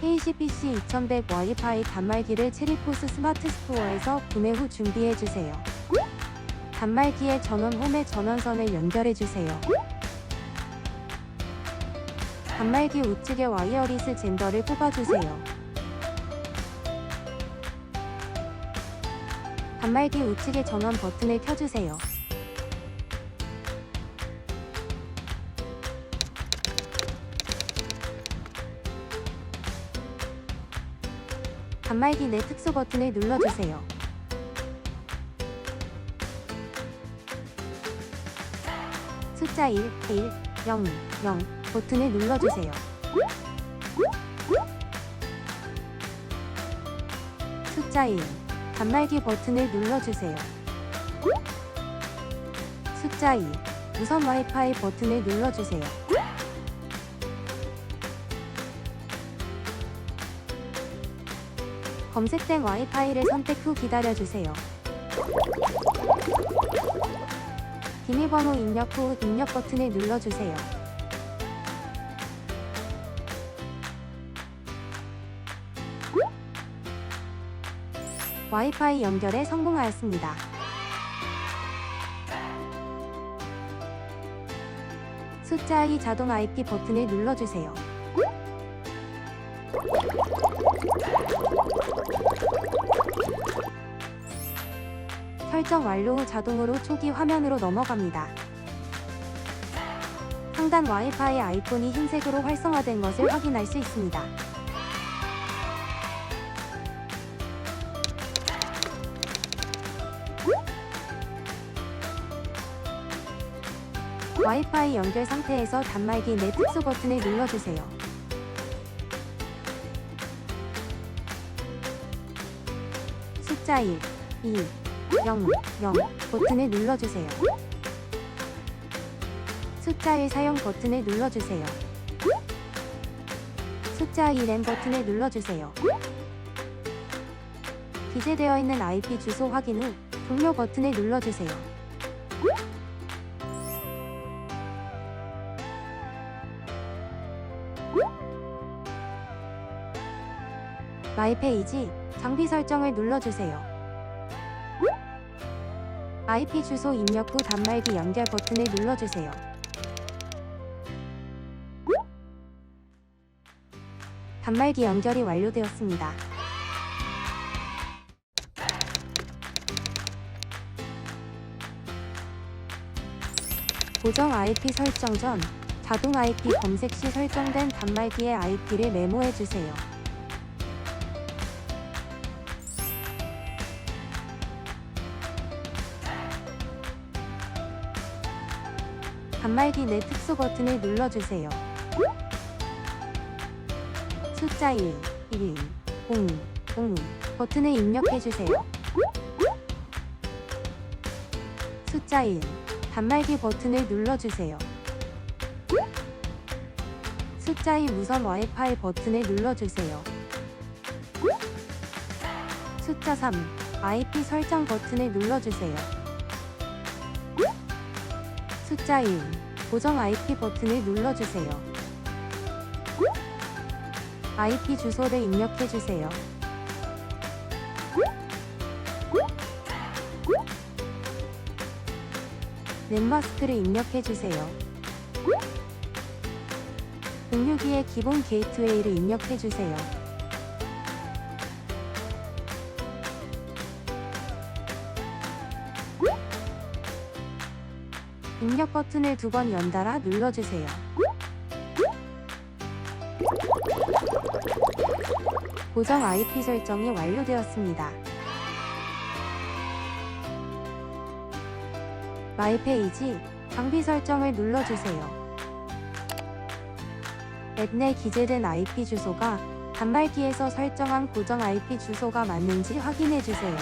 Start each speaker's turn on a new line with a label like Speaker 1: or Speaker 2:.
Speaker 1: KCPC 2100 와이파이 단말기를 체리포스 스마트 스토어에서 구매 후 준비해주세요. 단말기의 전원 홈의 전원선을 연결해주세요. 단말기 우측에 와이어리스 젠더를 뽑아주세요. 단말기 우측의 전원 버튼을 켜주세요. 단말기 내 특수 버튼을 눌러주세요. 숫자 1, 1, 0, 0 버튼을 눌러주세요. 숫자 1 단말기 버튼을 눌러주세요. 숫자 2 무선 와이파이 버튼을 눌러주세요. 검색된 와이파이를 선택 후 기다려주세요. 비밀번호 입력 후 입력 버튼을 눌러주세요. 와이파이 연결에 성공하였습니다. 숫자 2 자동 IP 버튼을 눌러주세요. 설정 완료 후 자동으로 초기 화면으로 넘어갑니다. 상단 와이파이 아이콘이 흰색으로 활성화된 것을 확인할 수 있습니다. 와이파이 연결 상태에서 단말기 내 특수 버튼을 눌러주세요. 숫자 1, 2, 0, 0 버튼을 눌러주세요. 숫자 1 사용 버튼을 눌러주세요. 숫자 2램 버튼을 눌러주세요. 기재되어 있는 IP 주소 확인 후 종료 버튼을 눌러주세요. 마이 페이지 장비 설정을 눌러주세요. IP 주소 입력 후 단말기 연결 버튼을 눌러주세요. 단말기 연결이 완료되었습니다. 고정 IP 설정 전 자동 IP 검색 시 설정된 단말기의 IP를 메모해 주세요. 단말기 내 특수 버튼을 눌러주세요. 숫자 1, 1, 0, 0 버튼을 입력해주세요. 숫자 1, 단말기 버튼을 눌러주세요. 숫자 2 무선 와이파이 버튼을 눌러주세요. 숫자 3, IP 설정 버튼을 눌러주세요. 숫자 1, 고정 IP 버튼을 눌러주세요. IP 주소를 입력해주세요. 넷마스크를 입력해주세요. 공유기의 기본 게이트웨이를 입력해주세요. 입력 버튼을 두 번 연달아 눌러주세요. 고정 IP 설정이 완료되었습니다. 마이 페이지 장비 설정을 눌러주세요. 앱 내 기재된 IP 주소가 단말기에서 설정한 고정 IP 주소가 맞는지 확인해 주세요.